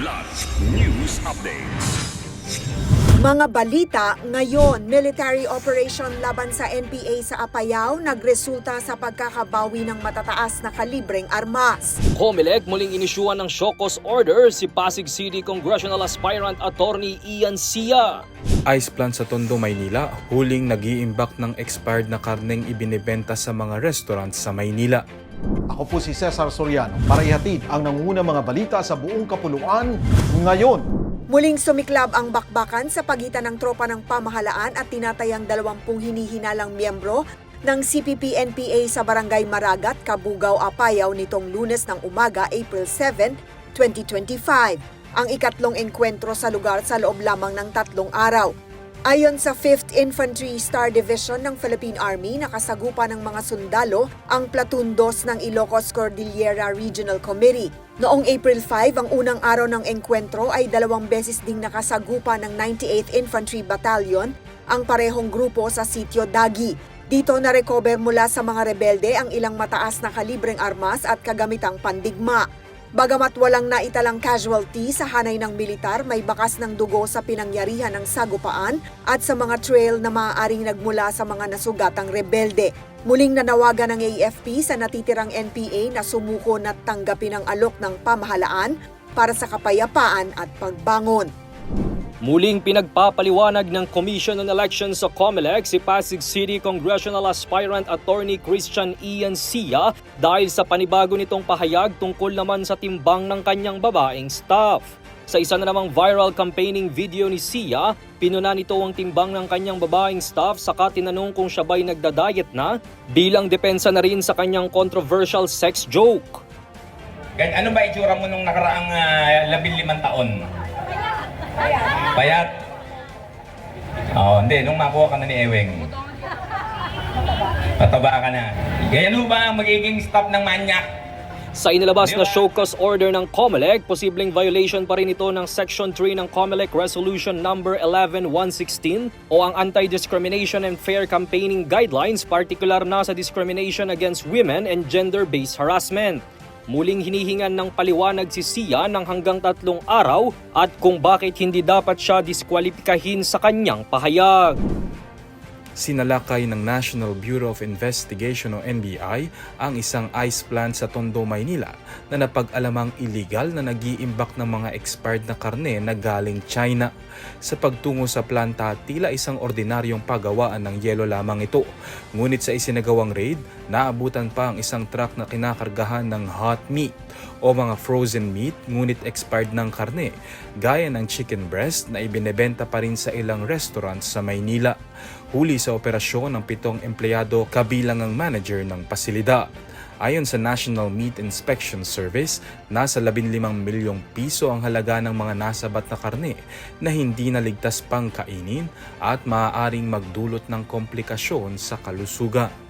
Kidlat News Updates. Mga balita ngayon, military operation laban sa NPA sa Apayao nagresulta sa pagkakabawi ng matataas na kalibreng armas. Comelec muling inisyuan ng Shokos Order si Pasig City Congressional Aspirant Attorney Ian Sia. Ice plant sa Tondo, Maynila, huling nag-iimbak ng expired na karneng ibinebenta sa mga restaurant sa Maynila. Ako po si Cesar Soriano para ihatid ang nanguna mga balita sa buong kapuluan ngayon. Muling sumiklab ang bakbakan sa pagitan ng tropa ng pamahalaan at tinatayang 20 hinihinalang miyembro ng CPP-NPA sa Barangay Maragat, Kabugao, Apayao nitong lunes ng umaga, April 7, 2025. Ang ikatlong enkwentro sa lugar sa loob lamang ng tatlong araw. Ayon sa 5th Infantry Star Division ng Philippine Army, nakasagupa ng mga sundalo ang Platoon 2 ng Ilocos Cordillera Regional Committee. Noong April 5, ang unang araw ng enkwentro ay dalawang beses ding nakasagupa ng 98th Infantry Battalion ang parehong grupo sa sitio Dagi. Dito na-recover mula sa mga rebelde ang ilang mataas na kalibreng armas at kagamitang pandigma. Bagamat walang naitalang casualty sa hanay ng militar, may bakas ng dugo sa pinangyarihan ng sagupaan at sa mga trail na maaaring nagmula sa mga nasugatang rebelde. Muling nanawagan ng AFP sa natitirang NPA na sumuko na tanggapin ang alok ng pamahalaan para sa kapayapaan at pagbangon. Muling pinagpapaliwanag ng Commission on Elections sa COMELEC si Pasig City Congressional Aspirant Attorney Christian Ian Sia dahil sa panibago nitong pahayag tungkol naman sa timbang ng kanyang babaeng staff. Sa isa na namang viral campaigning video ni Sia, pinuna nito ang timbang ng kanyang babaeng staff saka tinanong kung siya ba'y nagda-diet na bilang depensa na rin sa kanyang controversial sex joke. Gan ano ba itsura mo nung nakaraang uh, labing limang taon? Payat. Oo, hindi. Nung makuha ka na ni Eweng. Pataba ka na. Ganyan ho ba ang magiging stop ng manyak? Sa inilabas na show cause order ng COMELEC, posibleng violation pa rin ito ng Section 3 ng COMELEC Resolution Number 11116 o ang Anti-Discrimination and Fair Campaigning Guidelines, partikular na sa discrimination against women and gender-based harassment. Muling hinihingan ng paliwanag si Sia ng hanggang tatlong araw at kung bakit hindi dapat siya diskwalipikahin sa kanyang pahayag. Sinalakay ng National Bureau of Investigation o NBI ang isang ice plant sa Tondo, Maynila na napag-alamang illegal na nag-iimbak ng mga expired na karne na galing China. Sa pagtungo sa planta, tila isang ordinaryong pagawaan ng yelo lamang ito. Ngunit sa isinagawang raid, naabutan pa ang isang truck na kinakargahan ng hot meat o mga frozen meat ngunit expired ng karne, gaya ng chicken breast na ibinebenta pa rin sa ilang restaurant sa Maynila. Huli sa operasyon ng pitong empleyado kabilang ang manager ng pasilidad. Ayon sa National Meat Inspection Service, nasa 15 milyong piso ang halaga ng mga nasabat na karne na hindi naligtas pang kainin at maaaring magdulot ng komplikasyon sa kalusugan.